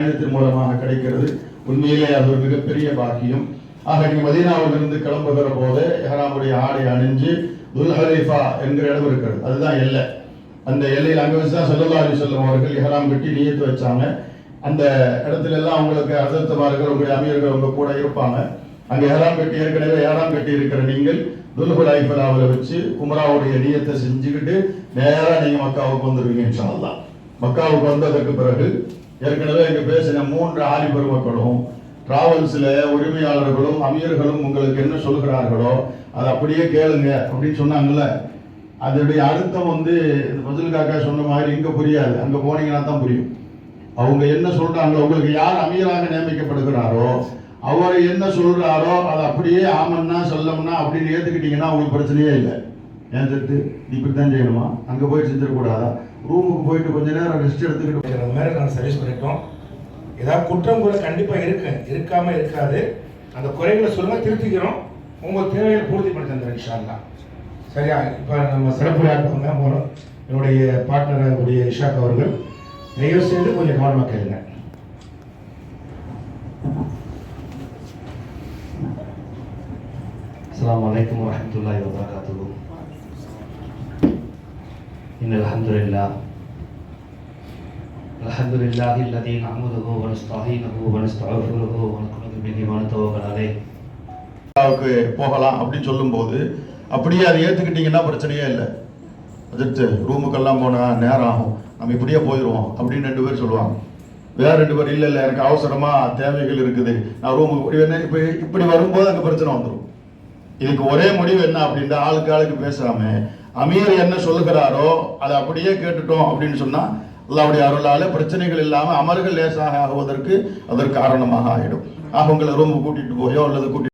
பயணத்தின் மூலமாக கிடைக்கிறது. உண்மையிலே அது ஒரு மிகப்பெரிய பாக்கியம். ஆக நீங்க மதீனாவிலிருந்து கிளம்புகிற போது எஹராமுடைய ஆடை அணிஞ்சு துல் ஹலீஃபா என்கிற இடம் இருக்கிறது. அதுதான் எல்லை. அந்த எல்லையில் அங்கே வச்சு தான் செல்லலாரி அலி சொல்லம் அவர்கள் எஹராம் கட்டி நியத்து வச்சாங்க. அந்த இடத்துல எல்லாம் அவங்களுக்கு அசத்தமார்கள் உங்களுடைய அமீர்கள் உங்க கூட இருப்பாங்க. அங்கே இஹராம் கட்டி ஏற்கனவே ஏழாம் கட்டி இருக்கிற நீங்கள் துல்ஹுலைஃபலாவில் வச்சு உமராவுடைய நீயத்தை செஞ்சுக்கிட்டு நேராக நீங்க மக்காவுக்கு வந்துடுவீங்க இன்ஷா மக்காவுக்கு வந்ததற்கு பிறகு ஏற்கனவே இங்கே பேசின மூன்று ஆலி டிராவல்ஸில் உரிமையாளர்களும் அமீர்களும் உங்களுக்கு என்ன சொல்கிறார்களோ அதை அப்படியே கேளுங்க அப்படின்னு சொன்னாங்கல்ல. அதனுடைய அர்த்தம் வந்து இந்த பதில் காக்கா சொன்ன மாதிரி இங்கே புரியாது. அங்கே போனீங்கன்னா தான் புரியும். அவங்க என்ன சொல்கிறாங்களோ உங்களுக்கு யார் அமீராக நியமிக்கப்படுகிறாரோ அவர் என்ன சொல்கிறாரோ அதை அப்படியே ஆமன்னா சொல்லம்னா அப்படின்னு ஏத்துக்கிட்டீங்கன்னா உங்களுக்கு பிரச்சனையே இல்லை. ஏன் தெரித்து இப்படி தான் செய்யணுமா? அங்கே போய் செஞ்சிடக்கூடாதா? ரூமுக்கு போயிட்டு கொஞ்ச நேரம் ரெஸ்ட் எடுத்துக்கிட்டு அந்த மாதிரி நாங்கள் சர்வீஸ் பண்ணிட்டோம். ஏதாவது குற்றம் கூட கண்டிப்பாக இருக்கு. இருக்காமல் இருக்காது. அந்த குறைகளை சொல்ல திருத்திக்கிறோம். உங்கள் தேவையை பூர்த்தி பண்ணி தந்துடும் இஷால்லா சரியா? இப்போ நம்ம சிறப்பு யாருக்காங்க போகிறோம் என்னுடைய பார்ட்னர் உடைய இஷாக் அவர்கள். தயவு செய்து கொஞ்சம் கவனமாக கேளுங்க. அஸ்லாம் வலைக்கம் வரமத்துல்லாஹி إن الحمد لله الحمد لله الذي نحمده ونستعينه ونستغفره ونؤمن به ونتوكل عليه மக்காவுக்கு போகலாம் அப்படின்னு சொல்லும்போது அப்படியே அதை ஏற்றுக்கிட்டீங்கன்னா பிரச்சனையே இல்லை எதிர்த்து ரூமுக்கெல்லாம் போனால் நேரம் ஆகும் நம்ம இப்படியே போயிடுவோம் அப்படின்னு ரெண்டு பேர் சொல்லுவாங்க வேற ரெண்டு பேர் இல்லை இல்லை எனக்கு அவசரமாக தேவைகள் இருக்குது நான் ரூமுக்கு இப்படி வேணா இப்போ இப்படி வரும்போது அங்கே பிரச்சனை வந்துடும் இதுக்கு ஒரே முடிவு என்ன அப்படின்ற ஆளுக்கு ஆளுக்கு பேசாம அமீர் என்ன சொல்லுகிறாரோ அதை அப்படியே கேட்டுட்டோம் அப்படின்னு சொன்னா அல்லாவுடைய அருளால பிரச்சனைகள் இல்லாம அமர்கள் லேசாக ஆகுவதற்கு அதற்கு காரணமாக ஆயிடும். ஆக உங்களை ரூமுக்கு கூட்டிட்டு போயோ அல்லது கூட்டி